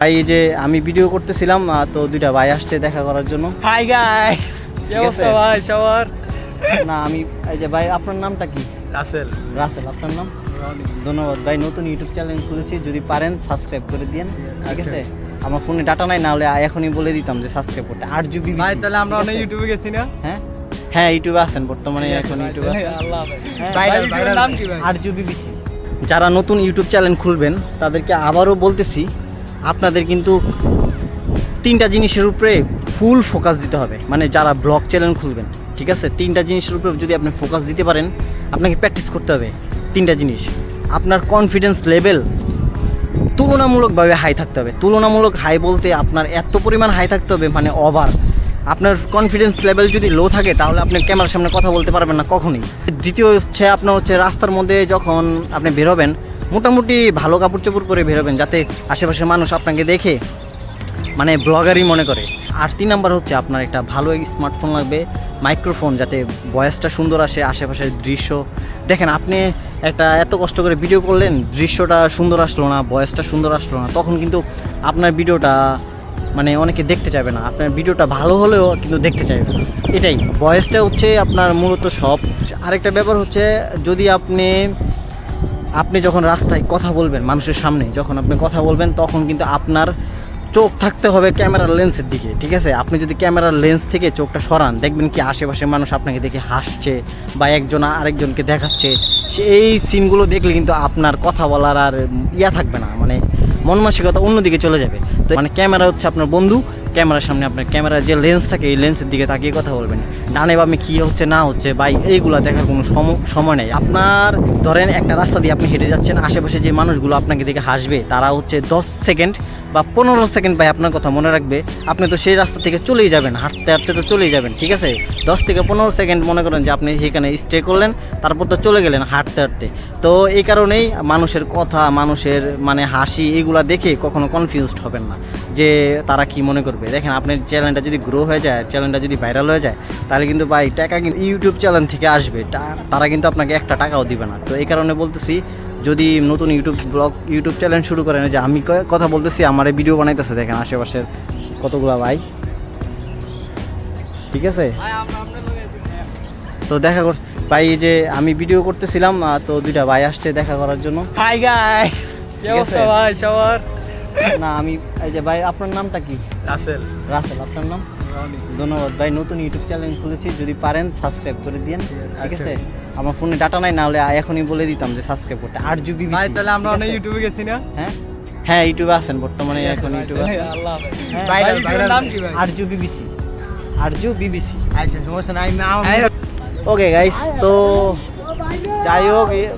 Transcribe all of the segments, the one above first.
ভাই এই যে আমি ভিডিও করতেছিলাম তো দুইটা ভাই আসছে দেখা করার জন্য। হাই গাই কি অবস্থা ভাই? সবার? না আমি এই যে ভাই আপনার নামটা কি? রাসেল। রাসেল আপনার নাম? ধন্যবাদ ভাই নতুন ইউটিউব চ্যানেল খুলেছি যদি পারেন সাবস্ক্রাইব করে দিন ঠিক আছে আমার ফোনে ডাটা নাই না হলে এখনই বলে দিতাম যে সাবস্ক্রাইব করতে। আট জিবি ভাই তাহলে আমরা অনেক ইউটিউবে গেছি না? হ্যাঁ? হ্যাঁ ইউটিউবে আছেন বর্তমানে এখন ইউটিউবে আছেন। আল্লাহ ভাই viral, নাম কি ভাই আট জিবি বিসি যারা নতুন ইউটিউব চ্যানেল খুলবেন তাদেরকে আবারও বলতেছি আপনাদের কিন্তু তিনটা জিনিসের উপরে ফুল ফোকাস দিতে হবে। মানে যারা ব্লগ চ্যানেল খুলবেন, ঠিক আছে? তিনটা জিনিসের উপরে যদি আপনি ফোকাস দিতে পারেন, আপনাকে প্র্যাকটিস করতে হবে তিনটা জিনিস। আপনার কনফিডেন্স লেভেল তুলনামূলকভাবে হাই থাকতে হবে। তুলনামূলক হাই বলতে আপনার এত পরিমাণ হাই থাকতে হবে মানে ওভার আপনার কনফিডেন্স লেভেল যদি লো থাকে, তাহলে আপনি ক্যামেরার সামনে কথা বলতে পারবেন না কখনই। দ্বিতীয় হচ্ছে আপনার হচ্ছে রাস্তার মধ্যে যখন আপনি বেরোবেন মোটামুটি ভালো কাপড় চোপড় পরে বেরোবেন যাতে আশেপাশের মানুষ আপনাকে দেখে মানে ব্লগারই মনে করে। আর তিন নাম্বার হচ্ছে আপনার একটা ভালো স্মার্টফোন লাগবে মাইক্রোফোন যাতে ভয়েসটা সুন্দর আসে, আশেপাশের দৃশ্য। দেখেন, আপনি একটা এত কষ্ট করে ভিডিও করলেন, দৃশ্যটা সুন্দর আসলো না ভয়েসটা সুন্দর আসলো না, তখন কিন্তু আপনার ভিডিওটা মানে অনেকে দেখতে চাইবে না। আপনার ভিডিওটা ভালো হলেও কিন্তু দেখতে চাইবে না। এটাই ভয়েসটা হচ্ছে আপনার মূলত সব। আরেকটা ব্যাপার হচ্ছে, যদি আপনি আপনি যখন রাস্তায় কথা বলবেন মানুষের সামনে, যখন আপনি কথা বলবেন, তখন কিন্তু আপনার চোখ থাকতে হবে ক্যামেরার লেন্সের দিকে, ঠিক আছে? আপনি যদি ক্যামেরার লেন্স থেকে চোখটা সরান, দেখবেন কি আশেপাশের মানুষ আপনাকে দেখে হাসছে বা একজন আরেকজনকে দেখাচ্ছে। সে এই সিনগুলো দেখলে কিন্তু আপনার কথা বলার আর ইয়া থাকবে না মানে মন মানসিকতা অন্যদিকে চলে যাবে। তো মানে ক্যামেরা হচ্ছে আপনার বন্ধু ক্যামেরার সামনে আপনার ক্যামেরার যে লেন্স থাকে, এই লেন্সের দিকে তাকিয়ে কথা বলবেন। ডানে বামে কী হচ্ছে, না হচ্ছে বাই এইগুলো দেখার কোনো সম- সময় নেই। আপনার, ধরেন একটা রাস্তা দিয়ে আপনি হেঁটে যাচ্ছেন, আশেপাশে যে মানুষগুলো আপনাকে দেখে হাসবে, তারা হচ্ছে দশ সেকেন্ড বা পনেরো সেকেন্ড ভাই আপনার কথা মনে রাখবে, আপনি তো সেই রাস্তা থেকে চলেই যাবেন, হাঁটতে হাঁটতে তো চলেই যাবেন, ঠিক আছে? দশ থেকে পনেরো সেকেন্ড মনে করেন যে আপনি সেখানে স্টে করলেন, তারপর তো চলে গেলেন হাঁটতে হাঁটতে। তো এই কারণেই মানুষের কথা, মানুষের মানে হাসি, এগুলা দেখে কখনো কনফিউজড হবেন না। যে তারা কি মনে করবে? দেখেন আপনার চ্যানেলটা যদি গ্রো হয়ে যায় চ্যানেলটা যদি ভাইরাল হয়ে যায়, তাহলে কিন্তু ভাই টাকা কিন্তু ইউটিউব চ্যানেল থেকে আসবে। তারা কিন্তু আপনাকে একটা টাকাও দিবে না। তো এই কারণে বলতেছি যদি নতুন ইউটিউব ব্লগ ইউটিউব চ্যানেল শুরু করেন যে আমি কথা বলতেছি আমার ভিডিও বানাইতেছে দেখেন আশেপাশের কতগুলো ভাই। ঠিক আছে? ভাই তো দেখা কর ভাই যে আমি ভিডিও করতেছিলাম তো দুইটা ভাই আসছে দেখা করার জন্য। হাই গাই কি অবস্থা ভাই? সবার? না আমি এই যে ভাই আপনার নামটা কি? রাসেল। রাসেল আপনার নাম? ধন্যবাদ। ভাই নতুন ইউটিউব চ্যানেল খুলেছি যদি পারেন সাবস্ক্রাইব করে দিন ঠিক আছে। আমার ফোনে ডাটা নাই না হলে এখনই বলে দিতাম যে সাবস্ক্রাইব করতে। আট জিবি ভাই তাহলে আমরা অনেক ইউটিউবে গেছি না? হ্যাঁ? হ্যাঁ ইউটিউবে আছেন বর্তমানে এখন ইউটিউবে হ্যাঁ, ভাই viral, ইউটিউবের viral। নাম কি ভাই? আরজু বিবিসি। আরজু বিবিসি। আচ্ছা সমস্যা নাই নাম ওকে গাইস তো যাই হোক এ-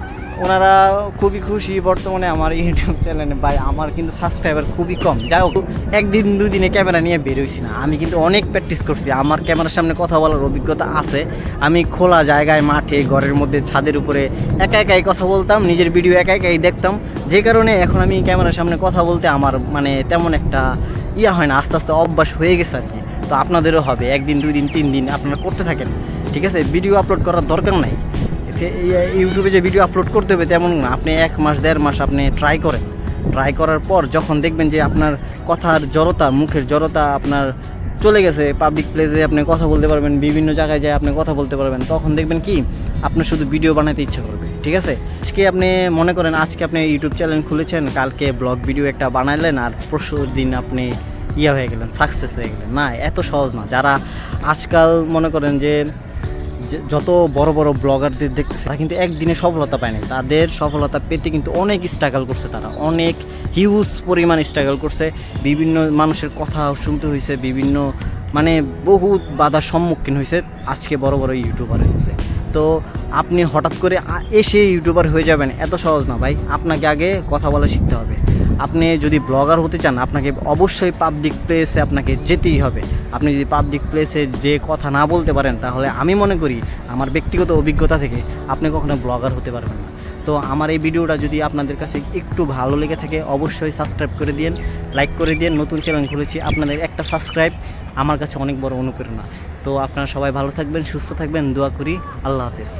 ওনারা খুবই খুশি বর্তমানে আমার ইউটিউব চ্যানেলে ভাই, আমার কিন্তু সাবস্ক্রাইবার খুবই কম। যাই হোক, একদিন দুই দিনে ক্যামেরা নিয়ে বেরোইছি না। আমি কিন্তু অনেক প্র্যাকটিস করছি। আমার ক্যামেরার সামনে কথা বলার অভিজ্ঞতা আছে। আমি খোলা জায়গায়, মাঠে, ঘরের মধ্যে, ছাদের উপরে একা একাই কথা বলতাম, নিজের ভিডিও একা একাই দেখতাম। যে কারণে এখন আমি ক্যামেরার সামনে কথা বলতে আমার মানে তেমন একটা ইয়া হয় না, আস্তে আস্তে অভ্যাস হয়ে গেছে আর কি। তো আপনাদেরও হবে। একদিন দুই দিন তিন দিন আপনারা করতে থাকেন। ঠিক আছে? ভিডিও আপলোড করার দরকার নাই। ইউটিউবে যে ভিডিও আপলোড করতে হবে তেমন আপনি এক মাস, দেড় মাস আপনি ট্রাই করেন। ট্রাই করার পর যখন দেখবেন যে আপনার কথার জড়তা, মুখের জড়তা আপনার চলে গেছে পাবলিক প্লেসে আপনি কথা বলতে পারবেন, বিভিন্ন জায়গায় যায় আপনি কথা বলতে পারবেন, তখন দেখবেন কি? আপনার শুধু ভিডিও বানাতে ইচ্ছা করবে, ঠিক আছে? আজকে আপনি মনে করেন, আজকে আপনি ইউটিউব চ্যানেল খুলেছেন, কালকে ব্লগ ভিডিও একটা বানাইলেন আর পরশু দিন আপনি ইয়া হয়ে গেলেন সাকসেস হয়ে গেলেন। না, এত সহজ না। যারা আজকাল মনে করেন যে যত বড় বড় ব্লগারদের দেখতেছে, তারা কিন্তু একদিনে সফলতা পায়নি তাদের সফলতা পেতে কিন্তু অনেক স্ট্রাগল করছে তারা। অনেক হিউজ পরিমাণ স্ট্রাগল করছে। বিভিন্ন মানুষের কথা শুনতে হয়েছে বিভিন্ন মানে বহু বাধার সম্মুখীন হয়েছে আজকে বড় বড় ইউটিউবার হয়েছে তো আপনি হঠাৎ করে এসে ইউটিউবার হয়ে যাবেন, এত সহজ না ভাই। আপনাকে আগে কথা বলা শিখতে হবে। আপনি যদি ব্লগার হতে চান, আপনাকে অবশ্যই পাবলিক প্লেসে আপনাকে যেতেই হবে। আপনি যদি পাবলিক প্লেসে যে কথা না বলতে পারেন, তাহলে আমি মনে করি আমার ব্যক্তিগত অভিজ্ঞতা থেকে আপনি কখনো ব্লগার হতে পারবেন না। তো আমার এই ভিডিওটা যদি আপনাদের কাছে একটু ভালো লেগে থাকে, অবশ্যই সাবস্ক্রাইব করে দিন লাইক করে দিন নতুন চ্যানেল খুলেছি, আপনাদের একটা সাবস্ক্রাইব আমার কাছে অনেক বড় অনুপ্রেরণা। তো আপনারা সবাই ভালো থাকবেন, সুস্থ থাকবেন, দোয়া করি, আল্লাহ হাফেজ।